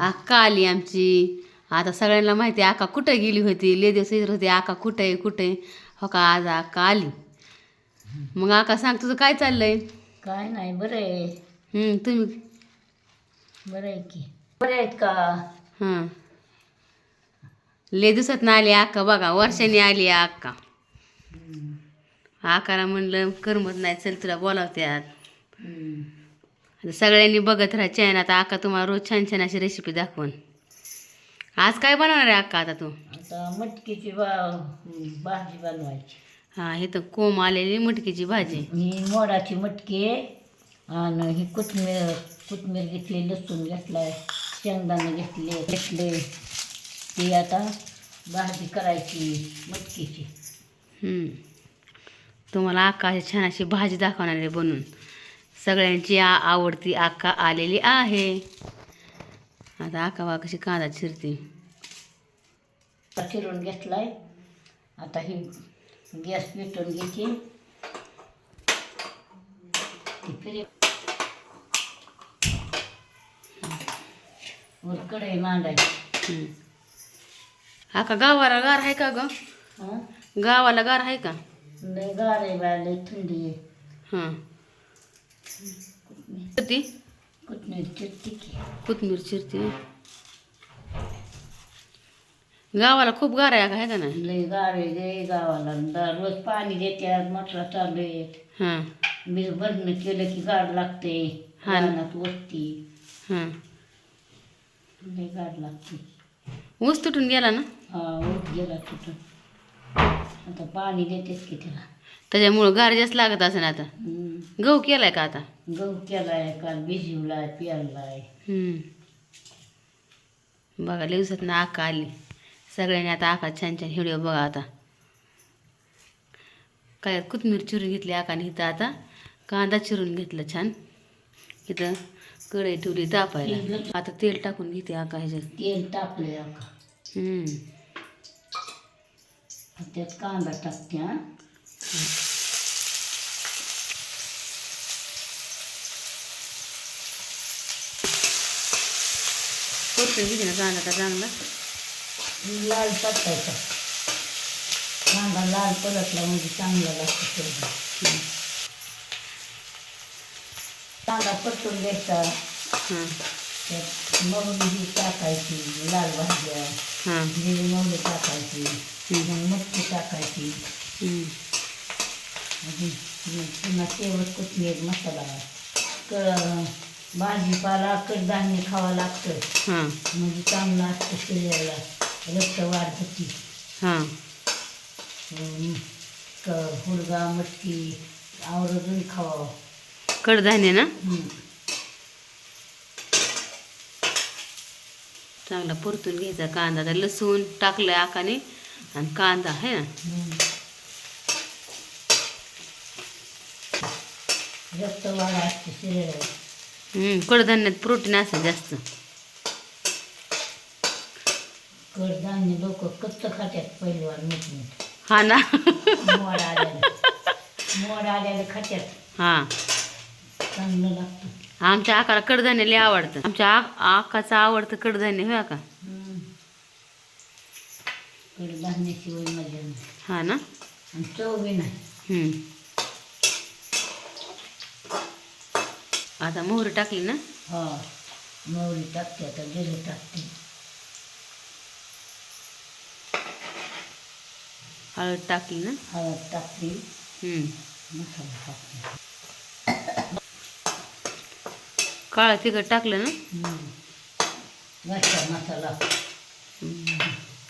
अक्का आली आमची. आता सगळ्यांना माहिती आहे अक्का कुठं गेली होती? ले दिवस येत होती अक्का कुठं आहे कुठं? हो का आज अक्का आली. मग अक्का सांग तुझं काय चाललंय? काय नाही बरं आहे. हं, तुम्ही? बरं आहे की. बरं आहेत का? हां. ले दिवसात ना आली अक्का बघा वर्षाने आली अक्का. आकाला म्हणलं करमत नाही चल तुला बोलावत्यात हम्म. सगळ्यांनी बघत राहा चॅन. आता अक्का तुम्हाला रोज छान छान अशी रेसिपी दाखवून. आज काय बनवणार आहे अक्का आता तू? आता मटकीची भाजी बनवायची. हां हे तर कोंब आलेली मटकीची भाजी. ही मोडाची मटकी आणि ही कोथमीर कोथमीर घेतली लसूण घेतलाय शेंगदाणे घेतले घेतले. ती आता भाजी करायची मटकीची. तुम्हाला आका छान अशी भाजी दाखवणार आहे बनवून सगळ्यांची आ आवडती आका आलेली आहे. आता आका बा कशी कांदा चिरते. चिरून घेतलाय. आता ही गॅस पेटून घ्यायची ती फिरे वर कढई मांडायची. हं. आका गावाला गार आहे का ग? गावाला गार आहे का? लय गार आहे बा लय थंडी आहे. हां. ती? कोथमीर चिरती की. कोथमीर चिरते. गावाला खूप गार आहे का नाही? लय गार आहे गावाला. दा- रोज पाणी देते मटरा चालू आहेत. हां. वीज भरणं केलं की गार लागते हा. ना. रानात वस्ती. हां. लय गार लागते. ऊस तुटून गेला ना? हा उठ गेला कुठं आता पाणी देतेच की त्याला. त्याच्यामुळं गार जास्त लागत असेल आता. हम्म. गहू केलाय का आता? गहू केलाय काल भिजवलाय पेरलाय. हम्म. बघा दिवसात ना आका आली. सगळ्यांनी आता आका छान छान व्हिडिओ बघा आता. काय कोथमीर चिरून घेतली आकाने इथं आता. कांदा चिरून घेतला छान. इथं कढई ठेवली तापायला. आता तेल टाकून घेते आका ह्याच्यात. तेल टाकलंय आता हम्म. त्यात कांदा टाकते हा. परतून घेते ना कांदा का चांगला. लाल टाकायचा कांदा लाल परतला म्हणजे चांगला लागतो. कांदा परतून घ्यायचा. मोहरी टाकायची लाल भाज्या. हां जिरी मोहरी टाकायची. मटकी टाकायची. पुन्हा तेवढ कोथमीर मसाला. क भाजीपाला कडधान्य खावं लागतं. हां. म्हणजे चांगलं असतं शरीराला. रक्त वाढ होती हां. हुडगा मटकी आवर्जून खावावं कडधान्य ना? हं. चांगला परतून घ्यायचा कांदा. तर लसूण टाकलं आकाने. आणि कांदा आहे ना? हं. रक्त वाढ असते शरीराला. कडधान्यात प्रोटीन असेल जास्त. कडधान्य लोक कच्चं खात्यात पहिलवार मीठ मीठ. हा ना. मोड आल्यानं खात्यात. हां. चांगलं लागतं. आमच्या आकाला कडधान्य लय आवडतं. आमच्या आ आकाचं आवडतं कडधान्य होय का हं. कडधान्याशिवाय मजा नाही. हा ना. आणि चव बी नाही. हम्म. आता मोहरी टाकली ना? हा मोहरी टाकते आता जिरे टाकते. हळद टाकली ना? हळद हम्म. मसाला टाकते. काळं तिखट टाकलं ना? घरचा मसाला.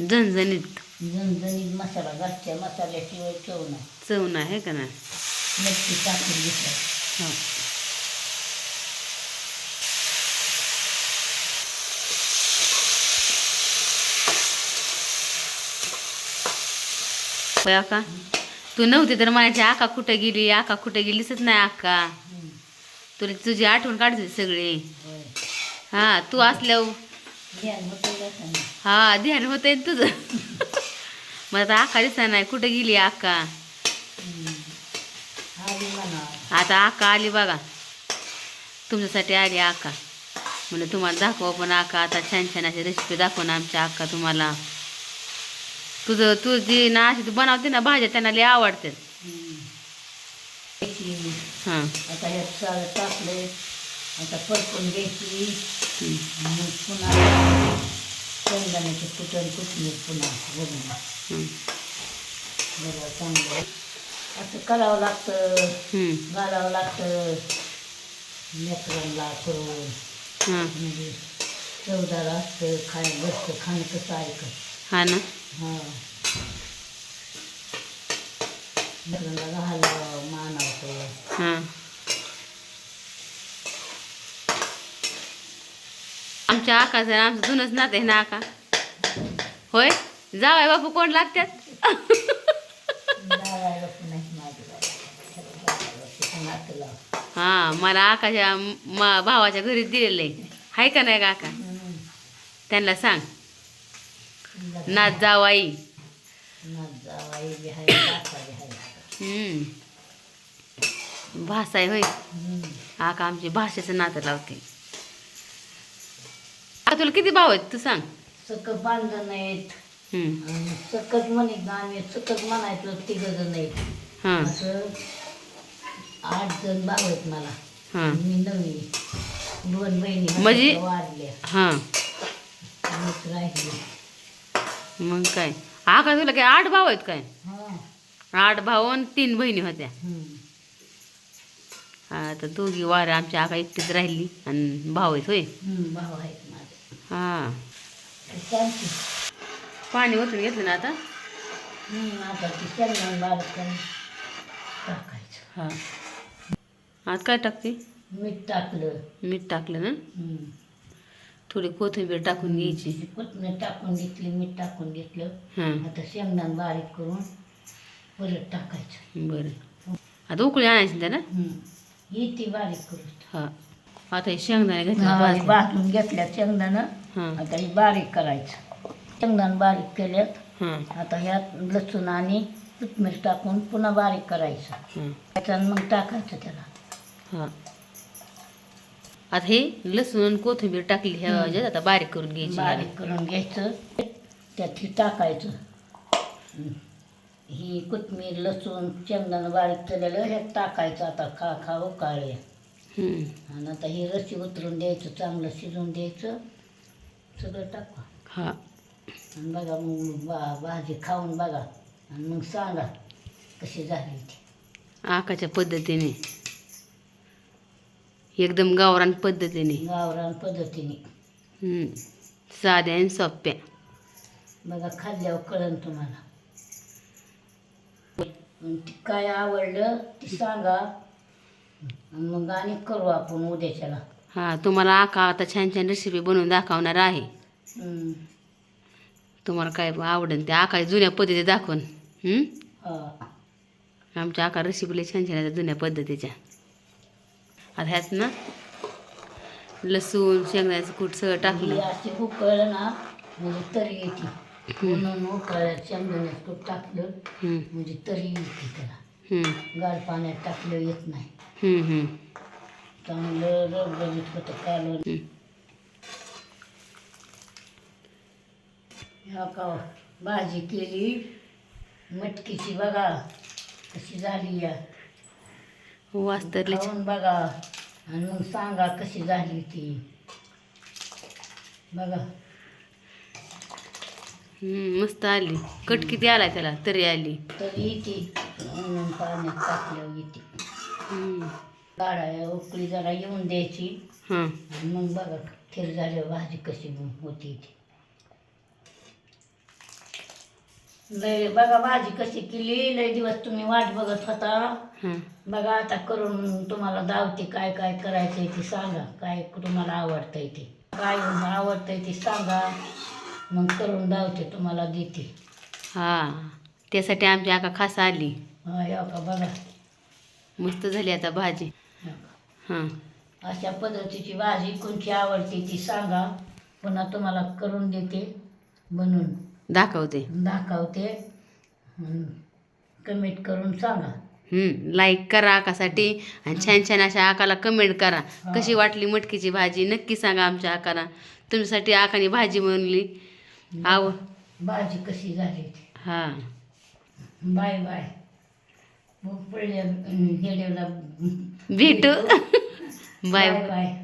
झणझणीत. झणझणीत मसाला घरच्या मसाल्याशिवाय चव नाही. चव नाही आहे का नाही? नक्की टाकून घेतलं. हो. होय आका तू नव्हती तर म्हणायची आका कुठे गेली? आका कुठे गेलीच नाही आका. तुला तुझी आठवण काढते सगळी. हा तू असल्यावर. होतं नाही? हा ध्यान होतंय ना तुझं. मग आता आका दिसा नाही. कुठे गेली आका? आता आका आली बघा. तुमच्यासाठी आली आका. म्हणजे तुम्हाला दाखवा पण आका. आता छान छान अशी रेसिपी दाखवून आमच्या आका तुम्हाला. तुझं तू जी ना अशी तू बनवते ना भाज्या त्यांना लय आवडतात. हां. आता टाकले आता परतून घ्यायची. मग पुन्हा शेंगदाण्याची पुन्हा बघून चांगलं असं करावं लागतं. घालावं लागतं. लेकरांना करून हां. म्हणजे चवदार असतं खायला बसतं खाणं कसं ऐकत हा ना. आमच्या आकाचं आमचं जुनच नाते आहे ना आका? होय? जावाय बापू कोण लागतात हा मला आकाच्या भावाच्या घरी दिलेलं आहे. हाय का नाही काका? त्यांना सांग. नाच जावाई नात जावाई बी आहे बी होय. आका आमची भाषेचं नातं लावते. आता तुला किती भाव आहेत? तू सांग. सकत बांधणं नाहीत हम्म. आणि सकत म्हणत ना आम्ही सकत म्हणायचो तिघ जण आहेत. हां. असं आठ जण भाव आहेत मला. हां. मी नवी दोन बहिणी म्हणजे- वाढल्या हां. राहिली मग काय? आका तुला काय आठ भाव आहेत काय? हां. आठ भाऊ आणि तीन बहिणी होत्या. आता दोघी वार आमच्या आका एकटीच राहिली आणि भाऊ आहेत होय. हां. पाणी ओतून घेतलं ना आता? हां. आज काय टाकते? मीठ टाकलं. मीठ टाकलं ना. थोडी कोथिंबीर टाकून घ्यायची. कोथमीर टाकून घेतली मीठ टाकून घेतलं. हां. आता शेंगदाणे बारीक करून परत टाकायचं. बरं. आता उकळी आणायची त्याला? हम्म. ही ती बारीक करून. हां. आता हे शेंगदाणे घेतले. भाजून घेतल्या शेंगदाणं. हां. आता ही बारीक करायचं. शेंगदाणे बारीक केल्यात. आता ह्यात लसूण आणि कोथमीर टाकून पुन्हा बारीक करायचं. त्याच्यानं मग टाकायचं त्याला. हां. आता हे लसूण आणि कोथिंबीर टाकली ह्या. ह्याच्यात आता बारीक करून घ्यायची. बारीक करून घ्यायचं. त्यात हे टाकायचं. हं. ही कोथमीर लसूण शेंगदाणं बारीक केलेलं ह्यात टाकायचं आता खा खा उकाळे. हम्म. आणि आता ही रशी उतरून द्यायचं चांगलं शिजवून द्यायचं. सगळं टाका. हां. आणि बघा मग बा भाजी खाऊन बघा. आणि मग सांगा कशी झाली ती. आकाच्या पद्धतीने. एकदम गावरान पद्धतीने. गावरान पद्धतीने. हम्म. साध्या आणि सोप्या. बघा खाल्ल्यावर कळन तुम्हाला. आणि ती काय आवडलं ती सांगा. आणि मग आणि करू आपण उद्याच्याला. हां तुम्हाला आका आता छान छान रेसिपी बनवून दाखवणार आहे. तुम्हाला काय आवडेल ते आका जुन्या पद्धती दाखवून. हम्म? हा. आमच्या आका रेसिपीला छान छान आहेत जुन्या पद्धतीच्या. आता ह्यात ना लसूण शेंगदाण्याचं कूट सगळं ही टाकलं अशी उकळलं ना म्हणजे तरी येते. म्हणून उकळल्यात शेंगदाण्यात तूप टाकलं म्हणजे तरी येते त्याला. गार पाण्यात टाकलं येत नाही. चांगलं रबरबीत होतं कालवण. ह्या का भाजी केली मटकीची बघा कशी झाली या. वास तर लय छान. खाऊन बघा. आणि मग सांगा कशी झाली ती. बघा. हम्म, मस्त आली. कट किती आला त्याला? तरी आली. तरी येते. म्हणून पाण्यात टाकल्यावर येते. हम्म, काढाय उकळी जरा येऊन द्यायची. हां. आणि मग बघा खीर झाल्यावर भाजी कशी होती ती. लय बघा भाजी कशी केली लय दिवस तुम्ही वाट बघत होता. हां. बघा आता करून तुम्हाला दावते काय काय करायचंय ते सांगा काय तुम्हाला आवडतंय ते. काय आवडतंय ते सांगा मग करून दावते तुम्हाला देते. हां त्यासाठी आमची आका खास आली. हा या का बघा. मस्त झाली आता भाजी. या का. हां. अशा पद्धतीची भाजी कोणची आवडते ती सांगा. पुन्हा तुम्हाला करून देते बनवून. दाखवते. दाखवते. कमेंट करून सांगा. लाईक करा आकासाठी आणि छान छान अशा आकाला कमेंट करा. कशी वाटली मटकीची भाजी? नक्की सांगा आमच्या आकाला. तुमच्यासाठी आकाने भाजी बनवली. आव. भाजी कशी झाली. हा. Bye bye. भेटू. Bye bye.